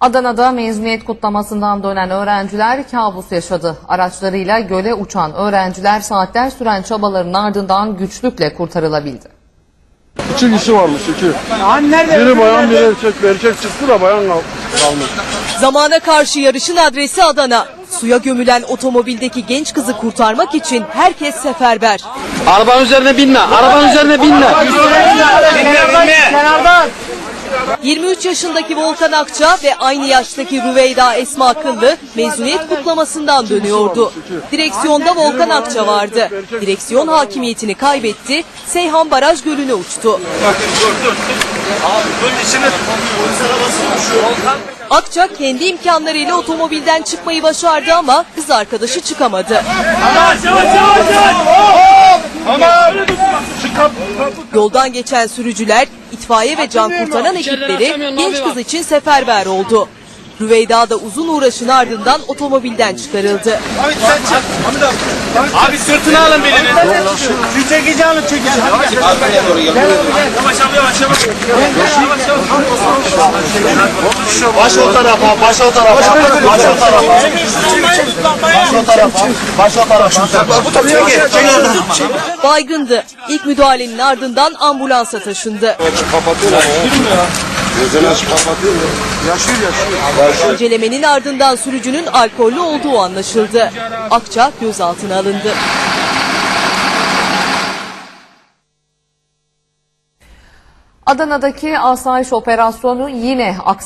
Adana'da mezuniyet kutlamasından dönen öğrenciler kabus yaşadı. Araçlarıyla göle uçan öğrenciler saatler süren çabaların ardından güçlükle kurtarılabildi. İki kişi varmış iki. Biri bayan biri erkek. Bir erkek çıktı da bayan kal- kalmış. Zamana karşı yarışın adresi Adana. Suya gömülen otomobildeki genç kızı kurtarmak için herkes seferber. Arabanın üzerine binme. Arabanın üzerine binme. 23 yaşındaki Volkan Akça ve aynı yaştaki Rüveyda Esma Akıllı mezuniyet kutlamasından dönüyordu. Direksiyonda Volkan Akça vardı. Direksiyon hakimiyetini kaybetti, Seyhan Baraj Gölü'ne uçtu. Akça kendi imkanlarıyla otomobilden çıkmayı başardı ama kız arkadaşı çıkamadı. Yoldan geçen sürücüler, itfaiye ve can kurtaran ekipleri genç kız için seferber oldu. Rüveyda da uzun uğraşın ardından otomobilden çıkarıldı. Abi sırtını alın birini. Şu çekici alın çekici. Baş o tarafa, baş o tarafa. Baş o tarafa. Baş o tarafa. Baş o tarafa. Bu tabii çek. Baygındı. İlk müdahalenin ardından ambulansa taşındı. Kapatıyorlar. Gözünü açıp kapatıyorlar. Yaşıyor yaşıyor. İncelemenin ardından sürücünün alkollü olduğu anlaşıldı. Akça gözaltına alındı. Adana'daki asayiş operasyonu yine aksi